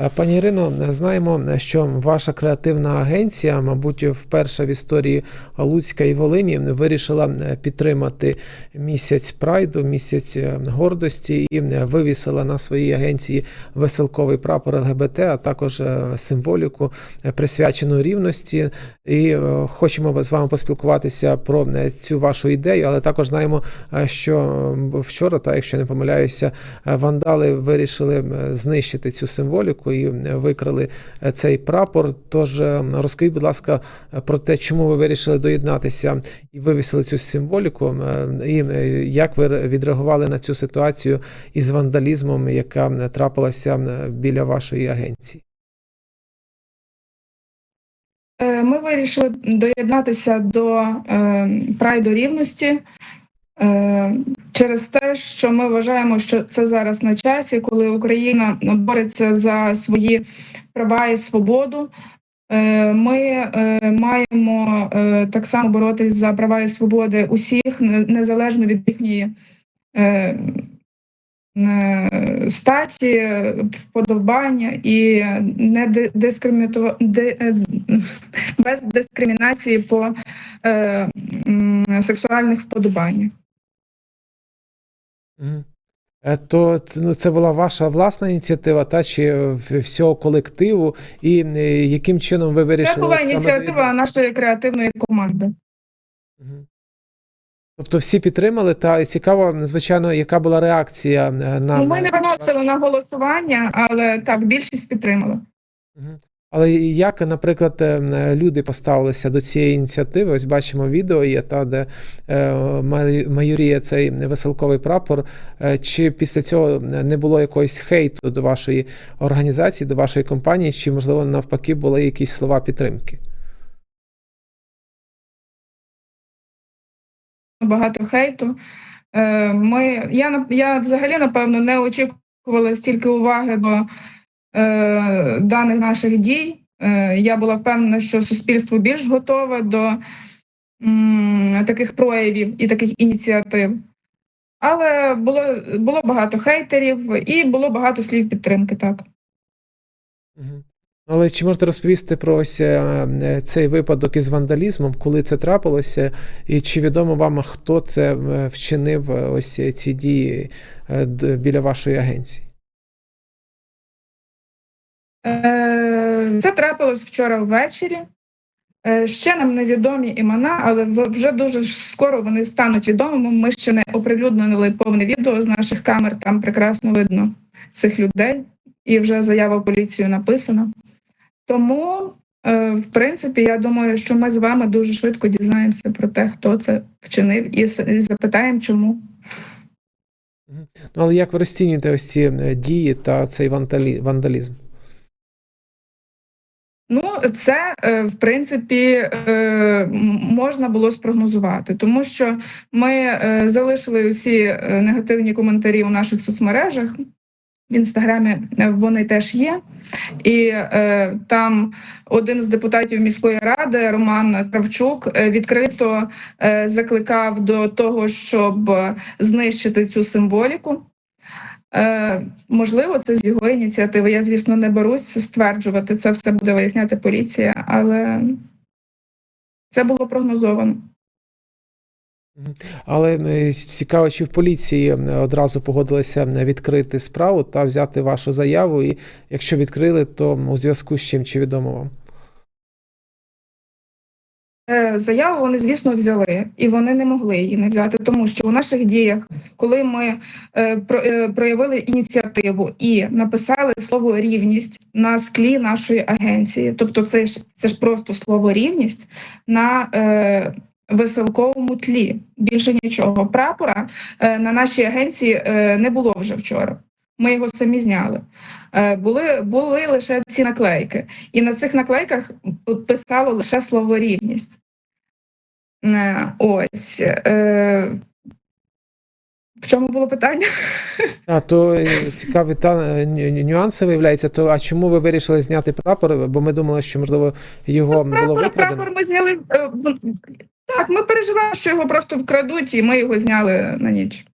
Е, Пані Ірино, знаємо, що ваша креативна агенція, мабуть, вперше в історії Луцька і Волині вирішила е, підтримати місяць прайду, місяць е, гордості і е, вивісила на своїй агенції веселковий прапор ЛГБТ, а також е, символіку е, присвячену рівності. І е, хочемо з вами поспілкуватися про е, цю вашу ідею, але також знаємо, е, що е, вчора, та якщо не помиляюся, е, вандали вирішили е, знищити цю символіку е, викрали е, цей прапор. Тож е, розкажіть, будь ласка, е, про те, чому ви вирішили доєднатися і вивісили цю символіку, і як ви відреагували на цю ситуацію із вандалізмом, яка трапилася біля вашої агенції? Ми вирішили доєднатися до прайду рівності через те, що ми вважаємо, що це зараз на часі, коли Україна бореться за свої права і свободу. Е, Ми е, маємо е, так само боротись за права і свободи усіх, незалежно від їхньої е, е, статі, вподобання і не ди- дискримінату- е, без дискримінації по е, сексуальних вподобаннях. Е, То це, ну, це була ваша власна ініціатива, та чи е, всього колективу, і е, яким чином ви вирішили Це була ініціатива доєднати- нашої креативної команди. Тобто всі підтримали, та цікаво, звичайно, яка була реакція на Ну, ми не виносили на голосування, але так, більшість підтримала. Але як, наприклад, е, люди поставилися до цієї ініціативи? Ось бачимо відео є та, де е, майоріє цей веселковий прапор. Е, Чи після цього не було якогось хейту до вашої організації, до вашої компанії, чи можливо навпаки були якісь слова підтримки? багато хейту. Ми, я, я взагалі, напевно, не очікувала стільки уваги до е, даних наших дій. Е, я була впевнена, що суспільство більш готове до м, таких проявів і таких ініціатив. Але було, було багато хейтерів і було багато слів підтримки, так. Але чи можете розповісти про ось е, е, цей випадок із вандалізмом, коли це трапилося, і чи відомо вам, хто це е, вчинив ось ці дії біля вашої агенції? Е, Це трапилось вчора ввечері. Е, Ще нам невідомі імена, але вже дуже скоро вони стануть відомими. Ми ще не оприлюднили повне відео з наших камер. Там прекрасно видно цих людей, і вже заява в поліцію написана. Тому, е, в принципі, я думаю, що ми з вами дуже швидко дізнаємося про те, хто це вчинив, і запитаємо, чому. Ну, але як ви розцінюєте ось ці дії та цей вандалізм? Ну, це е, в принципі е, можна було спрогнозувати, тому що ми е, залишили усі негативні коментарі у наших соцмережах. В інстаграмі вони теж є, і е, там один з депутатів міської ради Роман Кравчук відкрито е, закликав до того, щоб знищити цю символіку. Е, можливо, це з його ініціативи. Я, звісно, не берусь стверджувати. Це все буде виясняти поліція, але це було прогнозовано. Але е, цікаво, чи в поліції одразу погодилися відкрити справу та взяти вашу заяву, і якщо відкрили, то у зв'язку з чим чи відомо вам? Е, Заяву вони, звісно, взяли, і вони не могли її не взяти, тому що у наших діях, коли ми е, про- е, проявили ініціативу і написали слово рівність на склі нашої агенції, тобто це ж це ж просто слово рівність на е, веселковому тлі. Більше нічого. Прапора е, на нашій агенції е, не було вже вчора. Ми його самі зняли. Були, були лише ці наклейки, і на цих наклейках писало лише слово рівність. Е, Ось. Е, в чому було питання? А то е, цікаві та ню- ню- нюанси виявляються. То а чому ви вирішили зняти прапор? Бо ми думали, що можливо його було Прапор, викрадено. прапор ми зняли. Так, ми переживали, що його просто вкрадуть, і ми його зняли на ніч.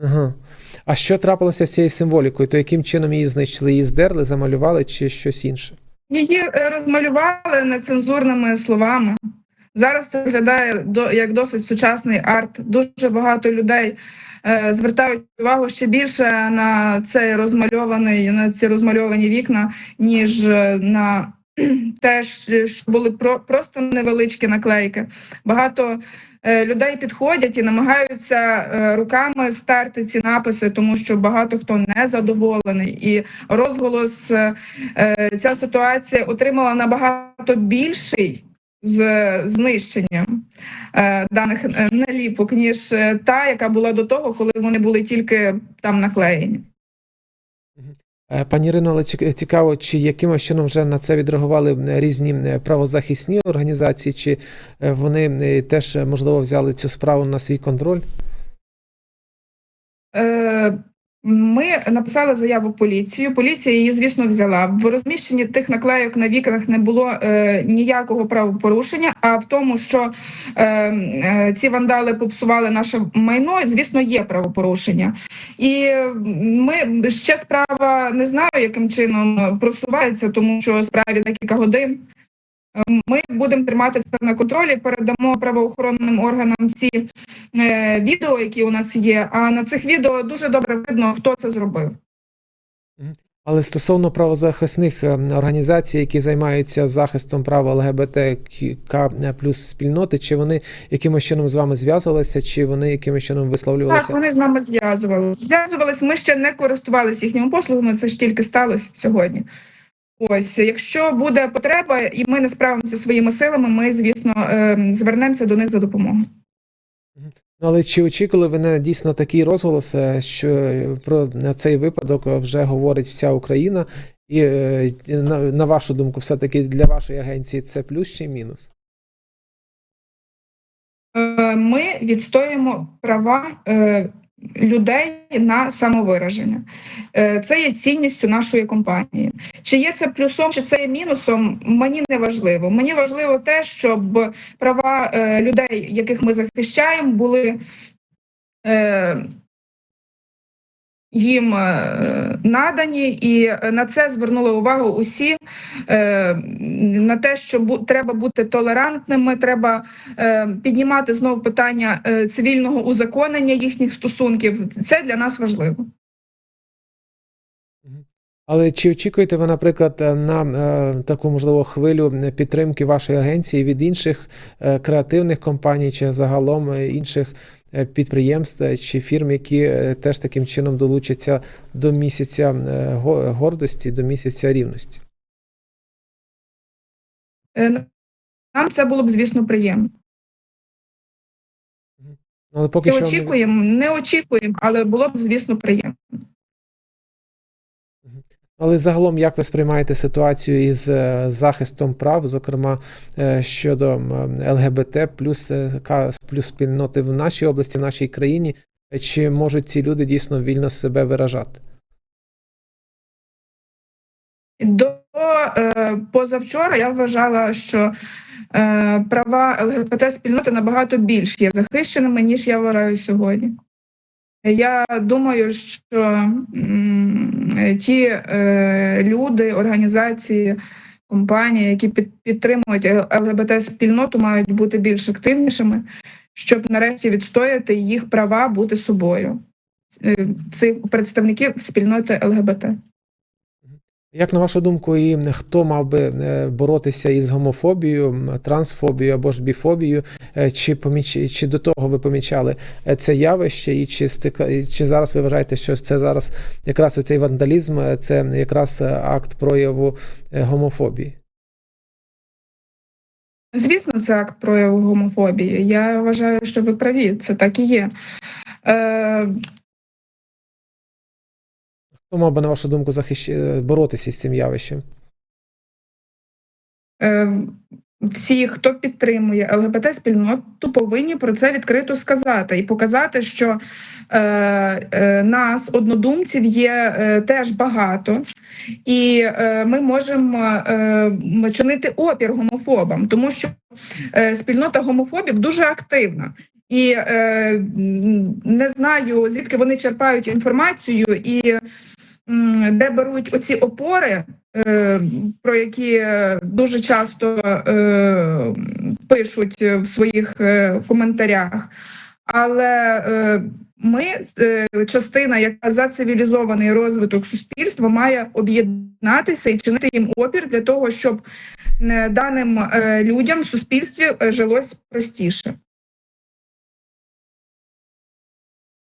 Ага. А що трапилося з цією символікою? То яким чином її знищили? Її здерли, замалювали чи щось інше? Її розмалювали нецензурними словами. Зараз це виглядає до як досить сучасний арт. Дуже багато людей е, звертають увагу ще більше на цей розмальований на ці розмальовані вікна, ніж е, на те, що були про, просто невеличкі наклейки. Багато е, людей підходять і намагаються руками стерти ці написи, тому що багато хто не задоволений. І розголос ця ситуація отримала набагато більший з знищенням е, даних е, наліпок, ніж е, та, яка була до того, коли вони були тільки там наклеєні. Е, Пані Ірино, але цікаво, чи якимось чином вже на це відреагували різні правозахисні організації, чи вони теж можливо взяли цю справу на свій контроль? Е, Ми написали заяву поліцію. Поліція її, звісно, взяла. В розміщенні тих наклейок на вікнах не було е, ніякого правопорушення. А в тому, що е, е, ці вандали попсували наше майно, звісно, є правопорушення. І ми ще справа не знаю, яким чином просувається, тому що справі декілька годин. Ми будемо тримати це на контролі, передамо правоохоронним органам всі е, відео, які у нас є. А на цих відео дуже добре видно, хто це зробив. Але стосовно правозахисних е, організацій, які займаються захистом прав ЛГБТК плюс спільноти, чи вони якимось чином з вами зв'язувалися, чи вони якимось чином Так, вони з нами зв'язувалися. Зв'язувались, ми ще не користувалися їхніми послугами, це ж тільки сталося сьогодні. Ось, якщо буде потреба, і ми не справимося своїми силами, ми, звісно, е, звернемося до них за допомогою. Ну, але чи очікували ви на дійсно такий розголос, е, що про цей випадок вже говорить вся Україна? І е, на, вашу думку, все-таки для вашої агенції це плюс чи мінус? Ми відстоюємо права людей на самовираження. Е, Це є цінністю нашої компанії. Чи є це плюсом, чи це є мінусом, мені не важливо. Мені важливо те, щоб права е, людей, яких ми захищаємо, були е, їм е, надані, і на це звернули увагу усі е, на те, що треба бути толерантними, треба е, піднімати знову питання цивільного узаконення їхніх стосунків. Це для нас важливо. Але чи очікуєте ви, наприклад, на е, таку можливо хвилю підтримки вашої агенції від інших е, креативних компаній чи загалом інших підприємств е, чи фірм, які е, теж таким чином долучаться до місяця е, гордості, до місяця рівності? Нам це було б, звісно, приємно. Ну, Але поки Чи що не- очікуємо? Не очікуємо, але було б, звісно, приємно. Але загалом, як ви сприймаєте ситуацію із е, захистом прав, зокрема е, щодо ЛГБТ плюс е, плюс спільноти в нашій області, в нашій країні? Чи можуть ці люди дійсно вільно себе виражати? До позавчора я вважала, що права ЛГБТ спільноти набагато більш є захищеними, ніж я вважаю сьогодні. Я думаю, що ті е, люди, організації, компанії, які під, підтримують ЛГБТ спільноту, мають бути більш активнішими, щоб нарешті відстояти їх права бути собою. Е, Цих представників спільноти ЛГБТ. Як на вашу думку, і хто мав би е, боротися із гомофобією, трансфобією або ж біфобією? Е, Чи поміч... чи до того ви помічали е, це явище, і чи стика... чи зараз ви вважаєте, що це зараз якраз оцей вандалізм, це якраз акт прояву гомофобії? Звісно, це акт прояву гомофобії. Я вважаю, що ви праві, це так і є. Е, Хто мав би, на вашу думку, захищ... е, боротися з цим явищем? е, всі, хто підтримує ЛГБТ спільноту, повинні про це відкрито сказати і показати, що е, е, нас, однодумців, є е, теж багато, і е, ми можемо е, чинити опір гомофобам, тому що е, спільнота гомофобів дуже активна. І е, не знаю, звідки вони черпають інформацію і де беруть оці опори, е, про які дуже часто е, пишуть в своїх е, коментарях. Але е, ми, е, частина, яка за цивілізований розвиток суспільства, має об'єднатися і чинити їм опір для того, щоб е, даним е, людям в суспільстві жилось простіше.